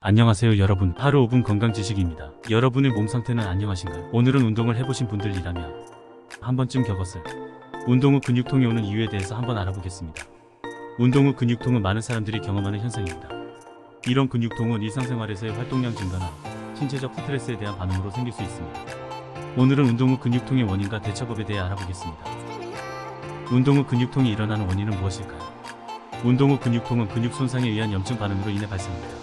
안녕하세요 여러분 하루 5분 건강 지식입니다. 여러분의 몸 상태는 안녕하신가요? 오늘은 운동을 해보신 분들이라면 한 번쯤 겪었을 운동 후 근육통이 오는 이유에 대해서 한번 알아보겠습니다. 운동 후 근육통은 많은 사람들이 경험하는 현상입니다. 이런 근육통은 일상생활에서의 활동량 증가나 신체적 스트레스에 대한 반응으로 생길 수 있습니다. 오늘은 운동 후 근육통의 원인과 대처법에 대해 알아보겠습니다. 운동 후 근육통이 일어나는 원인은 무엇일까요? 운동 후 근육통은 근육 손상에 의한 염증 반응으로 인해 발생합니다.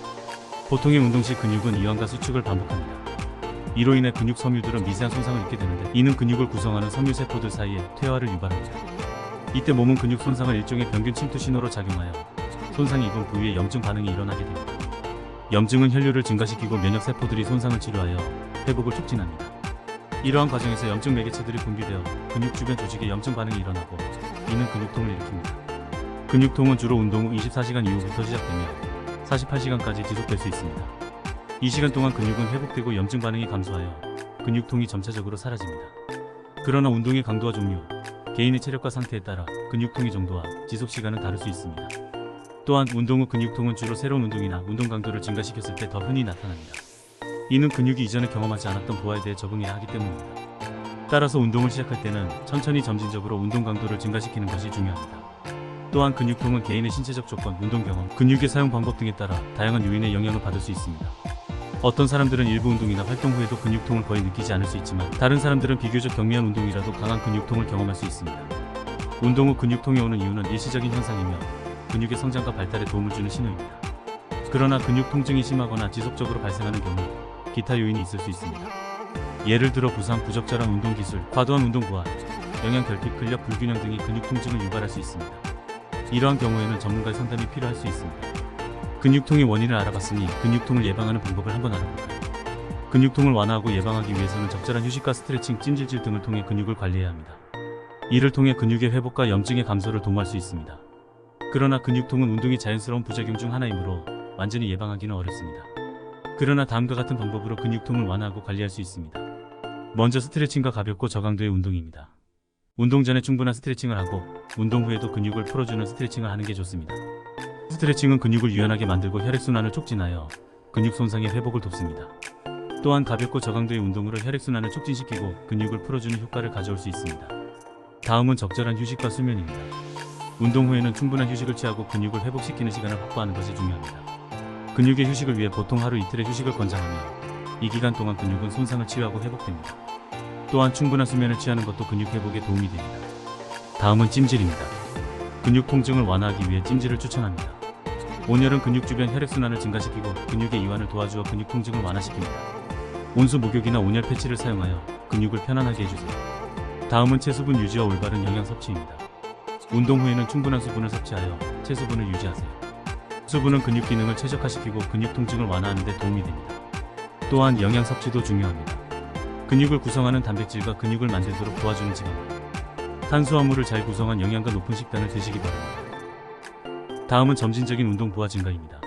보통의 운동 시 근육은 이완과 수축을 반복합니다. 이로 인해 근육 섬유들은 미세한 손상을 입게 되는데 이는 근육을 구성하는 섬유세포들 사이에 퇴화를 유발합니다. 이때 몸은 근육 손상을 일종의 병균 침투 신호로 작용하여 손상이 입은 부위에 염증 반응이 일어나게 됩니다. 염증은 혈류를 증가시키고 면역세포들이 손상을 치료하여 회복을 촉진합니다. 이러한 과정에서 염증 매개체들이 분비되어 근육 주변 조직에 염증 반응이 일어나고 이는 근육통을 일으킵니다. 근육통은 주로 운동 후 24시간 이후부터 시작되며 48시간까지 지속될 수 있습니다. 이 시간 동안 근육은 회복되고 염증 반응이 감소하여 근육통이 점차적으로 사라집니다. 그러나 운동의 강도와 종류, 개인의 체력과 상태에 따라 근육통의 정도와 지속 시간은 다를 수 있습니다. 또한 운동 후 근육통은 주로 새로운 운동이나 운동 강도를 증가시켰을 때 더 흔히 나타납니다. 이는 근육이 이전에 경험하지 않았던 부하에 대해 적응해야 하기 때문입니다. 따라서 운동을 시작할 때는 천천히 점진적으로 운동 강도를 증가시키는 것이 중요합니다. 또한 근육통은 개인의 신체적 조건, 운동 경험, 근육의 사용 방법 등에 따라 다양한 요인의 영향을 받을 수 있습니다. 어떤 사람들은 일부 운동이나 활동 후에도 근육통을 거의 느끼지 않을 수 있지만 다른 사람들은 비교적 경미한 운동이라도 강한 근육통을 경험할 수 있습니다. 운동 후 근육통이 오는 이유는 일시적인 현상이며 근육의 성장과 발달에 도움을 주는 신호입니다. 그러나 근육 통증이 심하거나 지속적으로 발생하는 경우 기타 요인이 있을 수 있습니다. 예를 들어 부상, 부적절한 운동 기술, 과도한 운동 부하, 영양 결핍, 근력 불균형 등이 근육 통증을 유발할 수 있습니다. 이러한 경우에는 전문가의 상담이 필요할 수 있습니다. 근육통의 원인을 알아봤으니 근육통을 예방하는 방법을 한번 알아볼까요? 근육통을 완화하고 예방하기 위해서는 적절한 휴식과 스트레칭, 찜질질 등을 통해 근육을 관리해야 합니다. 이를 통해 근육의 회복과 염증의 감소를 도모할 수 있습니다. 그러나 근육통은 운동이 자연스러운 부작용 중 하나이므로 완전히 예방하기는 어렵습니다. 그러나 다음과 같은 방법으로 근육통을 완화하고 관리할 수 있습니다. 먼저 스트레칭과 가볍고 저강도의 운동입니다. 운동 전에 충분한 스트레칭을 하고 운동 후에도 근육을 풀어주는 스트레칭을 하는 게 좋습니다. 스트레칭은 근육을 유연하게 만들고 혈액순환을 촉진하여 근육 손상의 회복을 돕습니다. 또한 가볍고 저강도의 운동으로 혈액순환을 촉진시키고 근육을 풀어주는 효과를 가져올 수 있습니다. 다음은 적절한 휴식과 수면입니다. 운동 후에는 충분한 휴식을 취하고 근육을 회복시키는 시간을 확보하는 것이 중요합니다. 근육의 휴식을 위해 보통 하루 이틀의 휴식을 권장하며 이 기간 동안 근육은 손상을 치유하고 회복됩니다. 또한 충분한 수면을 취하는 것도 근육 회복에 도움이 됩니다. 다음은 찜질입니다. 근육 통증을 완화하기 위해 찜질을 추천합니다. 온열은 근육 주변 혈액순환을 증가시키고 근육의 이완을 도와주어 근육 통증을 완화시킵니다. 온수 목욕이나 온열 패치를 사용하여 근육을 편안하게 해주세요. 다음은 체수분 유지와 올바른 영양 섭취입니다. 운동 후에는 충분한 수분을 섭취하여 체수분을 유지하세요. 수분은 근육 기능을 최적화시키고 근육 통증을 완화하는 데 도움이 됩니다. 또한 영양 섭취도 중요합니다. 근육을 구성하는 단백질과 근육을 만들도록 도와주는 지방, 탄수화물을 잘 구성한 영양가 높은 식단을 드시기 바랍니다. 다음은 점진적인 운동 부하 증가입니다.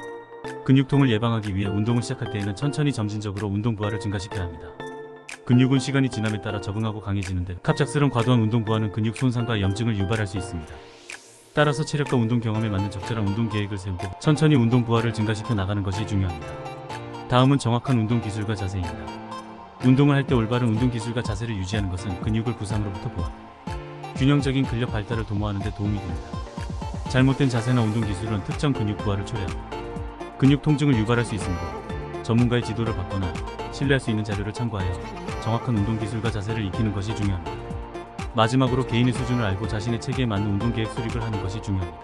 근육통을 예방하기 위해 운동을 시작할 때에는 천천히 점진적으로 운동 부하를 증가시켜야 합니다. 근육은 시간이 지남에 따라 적응하고 강해지는데 갑작스런 과도한 운동 부하는 근육 손상과 염증을 유발할 수 있습니다. 따라서 체력과 운동 경험에 맞는 적절한 운동 계획을 세우고 천천히 운동 부하를 증가시켜 나가는 것이 중요합니다. 다음은 정확한 운동 기술과 자세입니다. 운동을 할 때 올바른 운동 기술과 자세를 유지하는 것은 근육을 부상으로부터 보호, 균형적인 근력 발달을 도모하는 데 도움이 됩니다. 잘못된 자세나 운동 기술은 특정 근육 부하를 초래합니다. 근육 통증을 유발할 수 있으므로 전문가의 지도를 받거나 신뢰할 수 있는 자료를 참고하여 정확한 운동 기술과 자세를 익히는 것이 중요합니다. 마지막으로 개인의 수준을 알고 자신의 체계에 맞는 운동 계획 수립을 하는 것이 중요합니다.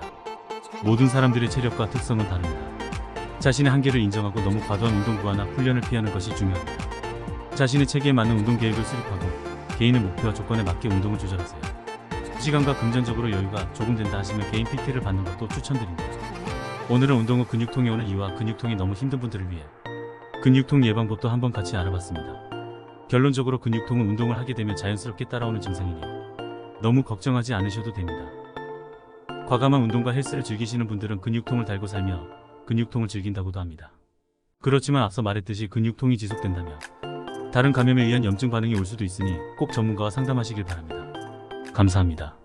모든 사람들의 체력과 특성은 다릅니다. 자신의 한계를 인정하고 너무 과도한 운동 부하나 훈련을 피하는 것이 중요합니다. 자신의 체계에 맞는 운동 계획을 수립하고 개인의 목표와 조건에 맞게 운동을 조절하세요. 시간과 금전적으로 여유가 조금 된다 하시면 개인 PT를 받는 것도 추천드립니다. 오늘은 운동 후 근육통이 오는 이유와 근육통이 너무 힘든 분들을 위해 근육통 예방법도 한번 같이 알아봤습니다. 결론적으로 근육통은 운동을 하게 되면 자연스럽게 따라오는 증상이니 너무 걱정하지 않으셔도 됩니다. 과감한 운동과 헬스를 즐기시는 분들은 근육통을 달고 살며 근육통을 즐긴다고도 합니다. 그렇지만 앞서 말했듯이 근육통이 지속된다면 다른 감염에 의한 염증 반응이 올 수도 있으니 꼭 전문가와 상담하시길 바랍니다. 감사합니다.